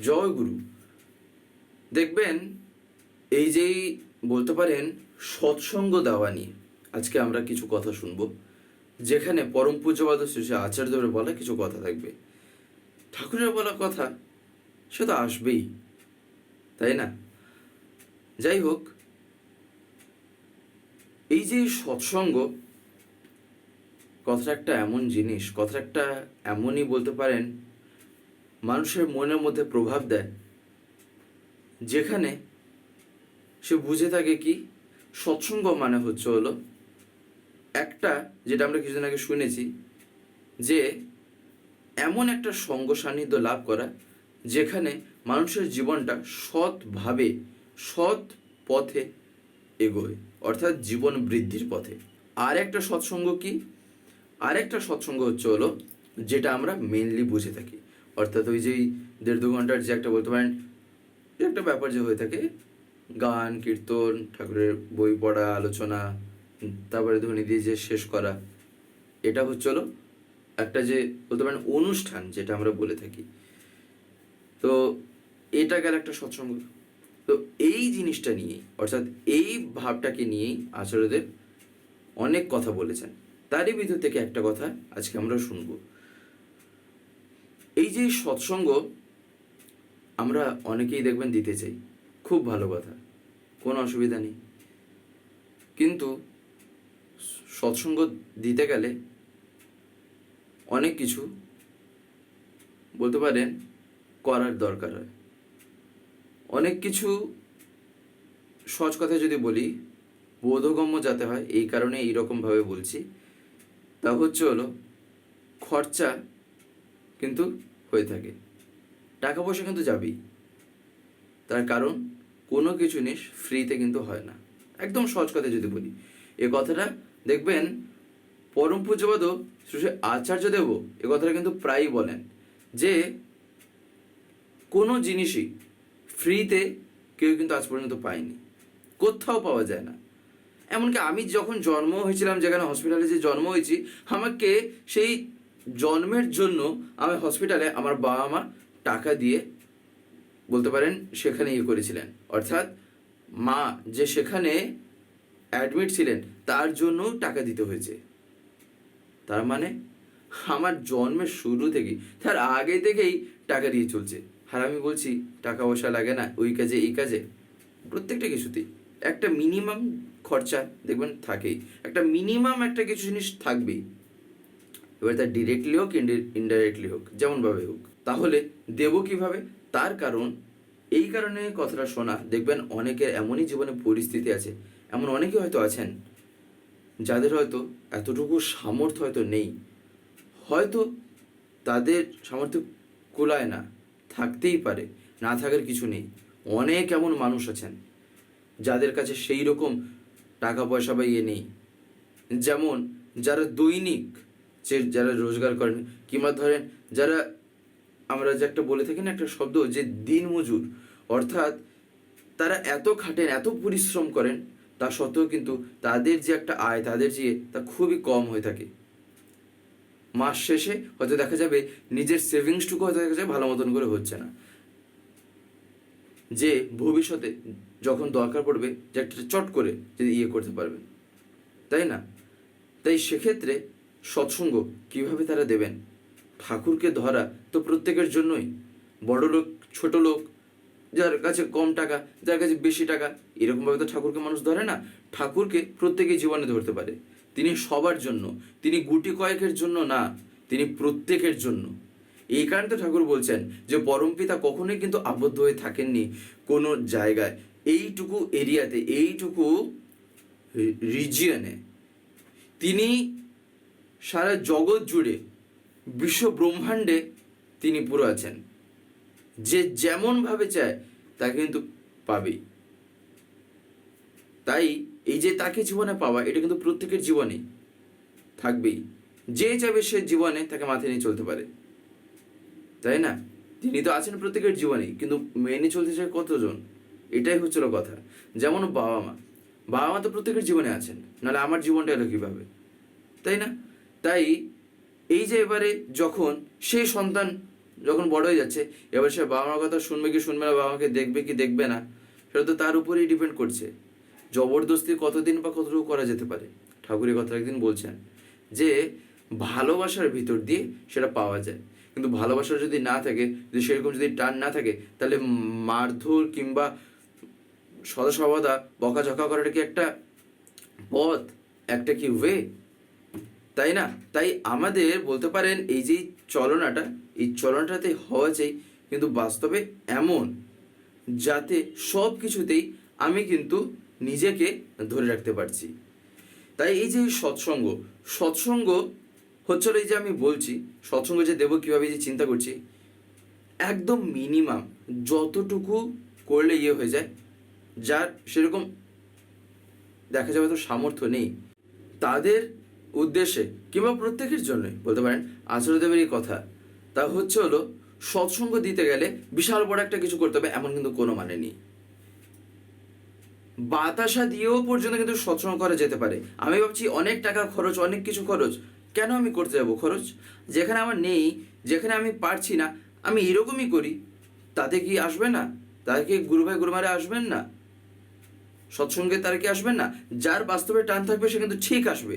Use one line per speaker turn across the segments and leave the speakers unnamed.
জয় গুরু। দেখবেন, এই যেই বলতে পারেন, সৎসঙ্গ দেওয়া নিয়ে আজকে আমরা কিছু কথা শুনব, যেখানে পরম পূজ্যবাদ শ্রী আচার্যদেবের বলা কিছু কথা থাকবে। ঠাকুরের বলা কথা, সে তো আসবেই, তাই না? যাই হোক, এই যে সৎসঙ্গ, কথাটা একটা এমন জিনিস, কথাটা একটা এমনই বলতে পারেন মানুষের মনের মধ্যে প্রভাব দেয়। যেখানে সে বুঝে থাকে কি, সৎসঙ্গ মানে হচ্ছে হলো একটা, যেটা আমরা কিছুদিন আগে শুনেছি, যে এমন একটা সঙ্গ সান্নিধ্য লাভ করা, যেখানে মানুষের জীবনটা সৎভাবে, সৎ পথে এগোয়, অর্থাৎ জীবন বৃদ্ধির পথে। আর একটা সৎসঙ্গ কি? আর একটা সৎসঙ্গ হচ্ছে হলো, যেটা আমরা মেনলি বুঝে থাকি। অর্থাৎ ওই যেই দেড় দু ঘণ্টার যে একটা বলতে পারেন, যে একটা ব্যাপার যে হয়ে থাকে, গান, কীর্তন, ঠাকুরের বই পড়া, আলোচনা, তারপরে ধ্বনি দিয়ে যে শেষ করা, এটা হচ্ছে হলো একটা যে বলতে পারেন অনুষ্ঠান যেটা আমরা বলে থাকি। তো এটা গেল একটা সৎসঙ্গ তো এই জিনিসটা নিয়ে অর্থাৎ এই ভাবটাকে নিয়েই আচার্যদেব অনেক কথা বলেছেন। তারই ভিতর থেকে একটা কথা আজকে আমরা শুনব। এই যে সৎসঙ্গ, আমরা অনেকেই দেখবেন দিতে চাই। খুব ভালো কথা, কোনো অসুবিধা নেই। কিন্তু সৎসঙ্গ দিতে গেলে অনেক কিছু বলতে পারেন করার দরকার হয়। অনেক কিছু সহজ কথা যদি বলি, বোধগম্য যাতে হয়, এই কারণে এইরকমভাবে বলছি। তা হচ্ছে হলো খরচা কিন্তু হয়ে থাকে। টাকা পয়সা কিন্তু যাবেই। তার কারণ, কোনো কিছু জিনিস ফ্রিতে কিন্তু হয় না। একদম সহজ কথা যদি বলি। এ কথাটা দেখবেন, পরম পূজ্যপাদ শ্রী আচার্য দেব এ কথাটা কিন্তু প্রায়ই বলেন যে, কোনো জিনিসই ফ্রিতে কেউ কিন্তু আজ পর্যন্ত পায়নি। কোথাও পাওয়া যায় না। এমনকি আমি যখন জন্ম হয়েছিলাম, যেখানে হসপিটালে যে জন্ম হয়েছি, আমাকে সেই জন্মের জন্য আমি হসপিটালে আমার বাবা মা টাকা দিয়ে, বলতে পারেন সেখানে ইয়ে করেছিলেন। অর্থাৎ মা যে সেখানে অ্যাডমিট ছিলেন, তার জন্য টাকা দিতে হয়েছে। তার মানে আমার জন্মের শুরু থেকেই তার আগে থেকেই টাকা দিয়ে চলছে। আর আমি বলছি, টাকা পয়সা লাগে না, ওই কাজে, এই কাজে। প্রত্যেকটা কিছুতেই। একটা মিনিমাম খরচা, দেখবেন থাকেই। একটা মিনিমাম একটা কিছু জিনিস থাকবেই। এবার তা ডিরেক্টলি হোক ইনডাইরেক্টলি হোক, যেমনভাবে হোক, তাহলে দেব কীভাবে? তার কারণ, এই কারণে কথাটা শোনা। দেখবেন অনেকের এমনই জীবনে পরিস্থিতি আছে, এমন অনেকে হয়তো আছেন, যাদের হয়তো এতটুকু সামর্থ্য হয়তো নেই। হয়তো তাদের সামর্থ্য কুলায় না, থাকতেই পারে, না থাকার কিছু নেই। অনেক এমন মানুষ আছেন, যাদের কাছে সেই রকম টাকা পয়সা বা ইয়ে নেই। যেমন যারা দৈনিক যে যারা রোজগার করেন, কিংবা ধরেন যারা আমরা যে একটা বলে থাকি না একটা শব্দ যে দিন মজুর, অর্থাৎ তারা এত খাটেন, এত পরিশ্রম করেন, তা সত্ত্বেও কিন্তু তাদের যে একটা আয়, তাদের যে তা খুবই কম হয়ে থাকে। মাস শেষে হয়তো দেখা যাবে নিজের সেভিংসটুকু হয়তো দেখা যায় ভালো মতন করে হচ্ছে না। যে ভবিষ্যতে যখন দরকার পড়বে, যে একটা চট করে যদি ইয়ে করতে পারবেন তাই না? তাই সেক্ষেত্রে সৎসঙ্গ কীভাবে তারা দেবেন? ঠাকুরকে ধরা তো প্রত্যেকের জন্যই। বড় লোক ছোট লোক যার কাছে কম টাকা, যার কাছে বেশি টাকা, এরকমভাবে তো ঠাকুরকে মানুষ ধরে না। ঠাকুরকে প্রত্যেকেই জীবনে ধরতে পারে। তিনি সবার জন্য, তিনি গুটি কয়েকের জন্য না, তিনি প্রত্যেকের জন্য। এই কারণে তো ঠাকুর বলছেন যে পরমপিতা কখনোই কিন্তু আবদ্ধ হয়ে থাকেননি কোনো জায়গায়। এইটুকু এরিয়াতে, এইটুকু রিজিয়নে তিনি সারা জগৎ জুড়ে বিশ্ব ব্রহ্মাণ্ডে তিনি পুরো আছেন। যে যেমনভাবে চায়, তা কিন্তু পাবেই। তাই এই যে তাকে জীবনে পাওয়া, এটা কিন্তু প্রত্যেকের জীবনে থাকবেই। যে চাইবে সে জীবনে তাকে মাথায় নিয়ে চলতে পারে। তাই না? তিনি তো আছেন প্রত্যেকের জীবনেই, কিন্তু মেনে চলতে চায় কতজন? এটাই হচ্ছিল কথা। যেমন বাবা মা। বাবা মা তো প্রত্যেকের জীবনে আছেন, নাহলে আমার জীবনটা এলো কীভাবে? তাই না? তাই এই যে এবারে যখন সেই সন্তান যখন বড় হয়ে যাচ্ছে, এবার সে বাবা মার কথা শুনবে কি শুনবে না বাবা মাকে দেখবে কি দেখবে না, সেটা তো তার উপরেই ডিপেন্ড করছে। জবরদস্তি কতদিন বা কতটুকু করা যেতে পারে? ঠাকুরের কথা একদিন বলছেন যে, ভালোবাসার ভিতর দিয়ে সেটা পাওয়া যায়। কিন্তু ভালোবাসা যদি না থাকে, যদি সেরকম যদি টান না থাকে, তাহলে মারধর কিংবা সদা সর্বদা বকাঝকা করাটা কি একটা পথ? একটা কি ওয়ে তাই না? তাই আমাদের বলতে পারেন এই যে চলনাটা, এই চলনাটাতে হওয়া চাই। কিন্তু বাস্তবে এমন, যাতে সব কিছুতেই আমি কিন্তু নিজেকে ধরে রাখতে পারছি। তাই এই যে সৎসঙ্গ সৎসঙ্গ হচ্ছে এই যে আমি বলছি, সৎসঙ্গ যে দেবো কীভাবে যে চিন্তা করছি, একদম মিনিমাম যতটুকু করলে ইয়ে হয়ে যায়, যার সেরকম দেখা যাবে তো সামর্থ্য নেই। তাদের উদ্দেশ্যে কিংবা প্রত্যেকের জন্যই বলতে পারেন আচার্যদেবের এই কথা, তা হচ্ছে হলো সৎসঙ্গ দিতে গেলে বিশাল বড় একটা কিছু করতে হবে, এমন কিন্তু কোনো মানে নেই। বাতাসা দিয়েও পর্যন্ত কিন্তু সৎসঙ্গ করা যেতে পারে। আমি ভাবছি অনেক টাকা খরচ, অনেক কিছু খরচ, কেন আমি করতে যাব খরচ? যেখানে আমার নেই, যেখানে আমি পারছি না, আমি এরকমই করি। তাতে কি আসবে না? তাতে কি গুরু ভাই গুরুমারে আসবেন না? সৎসঙ্গে তারা কি আসবেন না? যার বাস্তবে টান থাকবে সে কিন্তু ঠিক আসবে।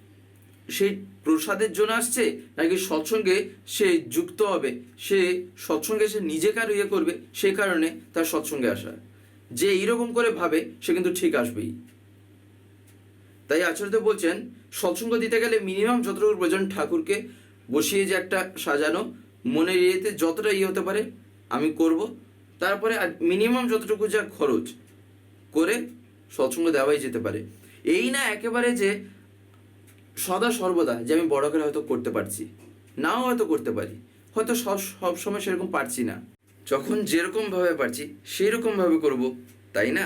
সেই প্রসাদের জন্য আসছে, নাকি সৎসঙ্গে সে যুক্ত হবে? সে সৎসঙ্গে সে নিজেকে আর ইয়ে করবে, সে কারণে তার সৎসঙ্গে আসা। যে এইরকম করে ভাবে, সে কিন্তু ঠিক আসবেই। তাই আচার্য বলছেন, সৎসঙ্গ দিতে গেলে মিনিমাম যতটুকু প্রয়োজন ঠাকুরকে বসিয়ে যে একটা সাজানো, মনের ইয়েতে যতটা ইয়ে হতে পারে, আমি করব। তারপরে মিনিমাম যতটুকু যা খরচ করে সৎসঙ্গ দেওয়াই যেতে পারে। এই না একেবারে যে সদা সর্বদা যে আমি বড় করে হয়তো করতে পারছি, নাও হয়তো করতে পারি, হয়তো সব সব সময় সেরকম পারছি না। যখন যেরকম ভাবে পারছি সেরকম ভাবে করব, তাই না?